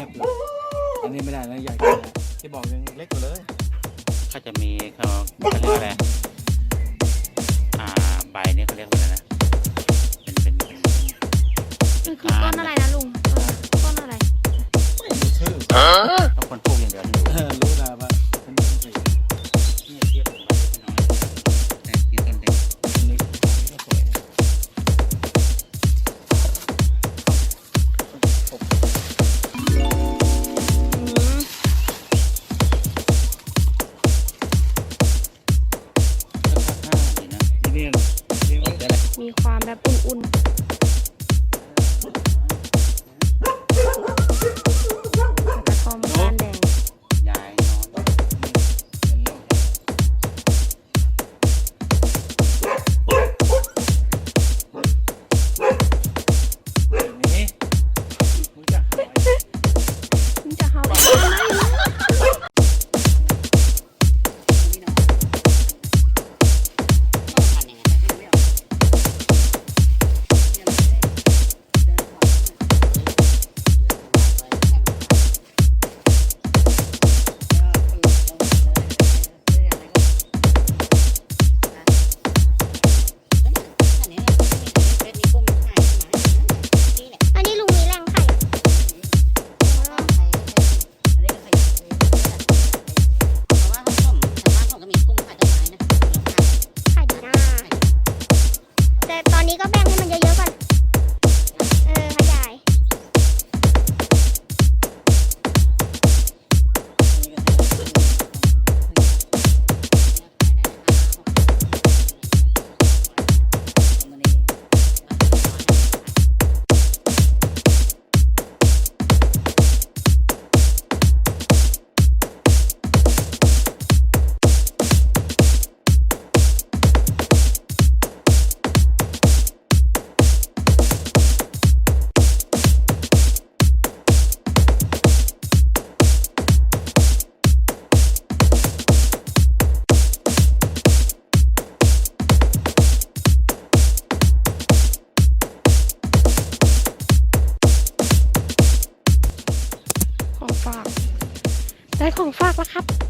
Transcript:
ียบเลยอันนี้ไม่ได้แล้วใหญ่กว่าที่บอกยังเล็กกว่าเลยก็จะมีเขาเขาเรียกว่าอะไรอ่าใบนี้เขาเรียกว่าอะไรนะเป็นเป็นคือต้นอะไรนะลุงต้นอะไรชื่อต้องคนปลูกอย่างเดียวนรู้ มีความแบบอุ่นๆ อนนี้ก็แบ่ง ได้ของฝากแล้วครับ